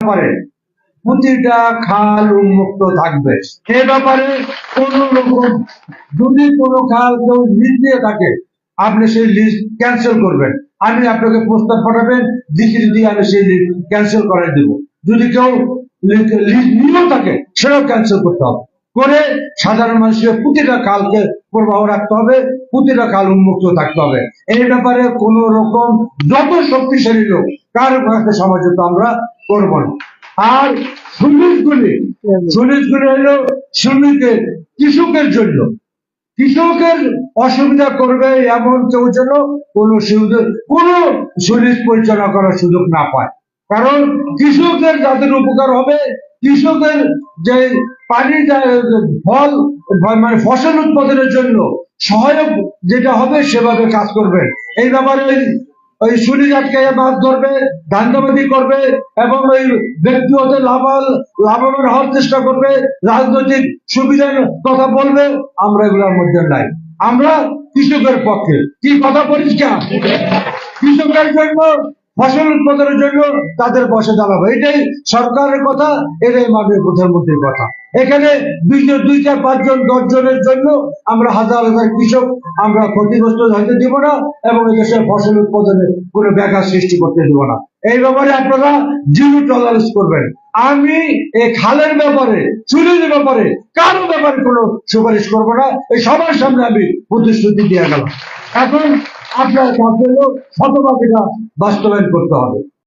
ব্যাপারে প্রতিটা খাল উন্মুক্ত থাকবে। সে ব্যাপারে কোন রকম, যদি কোনো খাল কেউ লিজ দিয়ে থাকে, আপনি সেই লিজ ক্যান্সেল করবেন। আমি আপনাকে প্রস্তাব পাঠাবেন ডিগ্রি দিয়ে আমি সেই লিজ ক্যান্সেল করে দেব। যদি কেউ লিজ নিয়েও থাকে, সেটাও ক্যান্সেল করতে হবে। করে সাধারণ মানুষের প্রতিটা কালকে প্রবাহ রাখতে হবে, প্রতিটা কাল উন্মুক্ত থাকতে হবে। এই ব্যাপারে কোন রকম যত শক্তিশালী লোক, কার কাছে সমাজত আমরা করব না। আর সুনিশগুলি সুনিশগুলি হলো শ্রমিকের কৃষকের জন্য। কৃষকের অসুবিধা করবে এমন কেউ যেন কোনো সুযোগ, কোনো সুনিশ পরিচালনা করার সুযোগ না পায়। কারণ কৃষকদের যাদের উপকার হবে, কৃষকদের যে পানি ফল মানে ফসল উৎপাদনের জন্য সহায়ক যেটা হবে সেভাবে কাজ করবেন এই ব্যাপারে ওই- ওই সুনি আটকে মাছ ধরবে ধান্দাবাদি করবে এবং ওই ব্যক্তিগত লাভ লাভবান হওয়ার চেষ্টা করবে, রাজনৈতিক সুবিধার কথা বলবে, আমরা এগুলোর মধ্যে নাই। আমরা কৃষকের পক্ষে। কি কথা পরিষ্কার কৃষকের জন্য ফসল উৎপাদনের জন্য তাদের বসে দাঁড়াবো। এটাই সরকারের কথা, এটাই মাননীয় প্রধানমন্ত্রীর কথা। এখানে দুই জন- দুই চার পাঁচজন দশ জনের জন্য আমরা হাজার হাজার কৃষক আমরা ক্ষতিগ্রস্ত হতে দিব না এবং দেশের ফসল উৎপাদনে কোনো ব্যাঘাত সৃষ্টি করতে দিব না। এই ব্যাপারে আপনারা জিরো টলারেন্স করবেন। আমি এই খালের ব্যাপারে, চুরির ব্যাপারে কারও ব্যাপারে কোনো সুপারিশ করব না। এই সবার সামনে আমি প্রতিশ্রুতি দিয়ে গেলাম। এখন আপনার হলো শতভাগ এটা বাস্তবায়ন করতে হবে।